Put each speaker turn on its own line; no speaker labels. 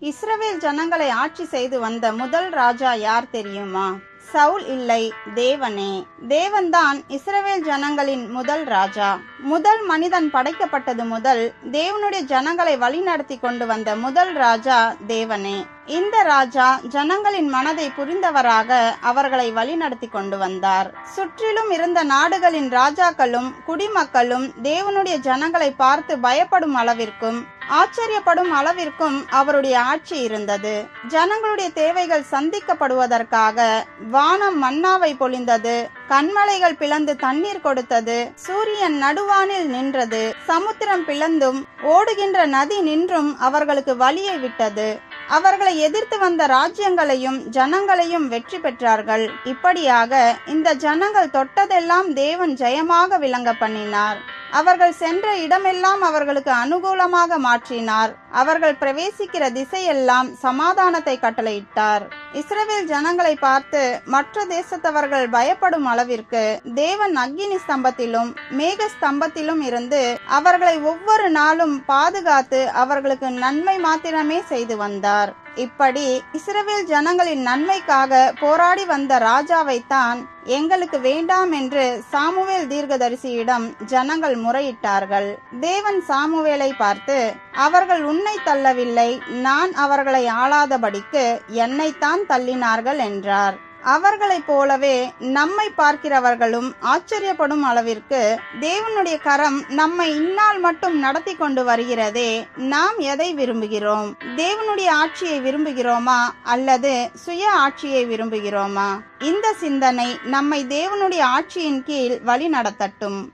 இஸ்ரவேல் ஜனங்களை ஆட்சி செய்து வந்த முதல் ராஜா யார் தெரியுமா? சவுல் இல்லை தேவனே. தேவன்தான் இஸ்ரவேல் ஜனங்களின் முதல் ராஜா. முதல் மனிதன் படைக்கப்பட்டது முதல் தேவனுடைய ஜனங்களை வழிநடத்தி கொண்டு வந்த முதல் ராஜா தேவனே. இந்த ராஜா ஜனங்களின் மனதை புரிந்தவராக அவர்களை வழிநடத்தி கொண்டு வந்தார். சுற்றிலும் இருந்த நாடுகளின் ராஜாக்களும் குடிமக்களும் தேவனுடைய ஜனங்களை பார்த்து பயப்படும் அளவிற்கும் ஆச்சரியப்படும் அளவிற்கும் அவருடைய ஆட்சி இருந்தது. ஜனங்களுடைய தேவைகள் சந்திக்கப்படுவதற்காக வானம் மன்னாவை பொழிந்தது. கண்மலைகள் பிளந்து தண்ணீர் கொடுத்தது. சூரியன் நடுவானில் நின்றது. சமுத்திரம் பிளந்தும் ஓடுகின்ற நதி நின்றும் அவர்களுக்கு வழியை விட்டது. அவர்களை எதிர்த்து வந்த ராஜ்யங்களையும் ஜனங்களையும் வெற்றி பெற்றார்கள். இப்படியாக இந்த ஜனங்கள் தொட்டதெல்லாம் தேவன் ஜெயமாக விளங்க பண்ணினார். அவர்கள் சென்ற இடமெல்லாம் அவர்களுக்கு அனுகூலமாக மாற்றினார். அவர்கள் பிரவேசிக்கிற திசையெல்லாம் சமாதானத்தை கட்டளையிட்டார். இஸ்ரவேல் ஜனங்களை பார்த்து மற்ற தேசத்தவர்கள் பயப்படும் அளவிற்கு தேவன் அக்கினி ஸ்தம்பத்திலும் மேக ஸ்தம்பத்திலும் இருந்து அவர்களை ஒவ்வொரு நாளும் பாதுகாத்து அவர்களுக்கு நன்மை மாத்திரமே செய்து வந்தார். இப்படி இஸ்ரவேல் ஜனங்களின் நன்மைக்காக போராடி வந்த ராஜாவைத்தான் எங்களுக்கு வேண்டாம் என்று சாமுவேல் தீர்க்கதரிசியிடம் ஜனங்கள் முறையிட்டார்கள். தேவன் சாமுவேலை பார்த்து அவர்கள் உன்னை தள்ளவில்லை நான் அவர்களை ஆளாதபடிக்கு என்னைத்தான் தள்ளினார்கள் என்றார். அவர்களைப் போலவே நம்மை பார்க்கிறவர்களும் ஆச்சரியப்படும் அளவிற்கு தேவனுடைய கரம் நம்மை இந்நாள் மட்டும் நடத்தி கொண்டு வருகிறதே நாம் எதை விரும்புகிறோம்? தேவனுடைய ஆட்சியை விரும்புகிறோமா? அல்லது சுய ஆட்சியை விரும்புகிறோமா? இந்த சிந்தனை நம்மை தேவனுடைய ஆட்சியின் கீழ் வழி நடத்தட்டும்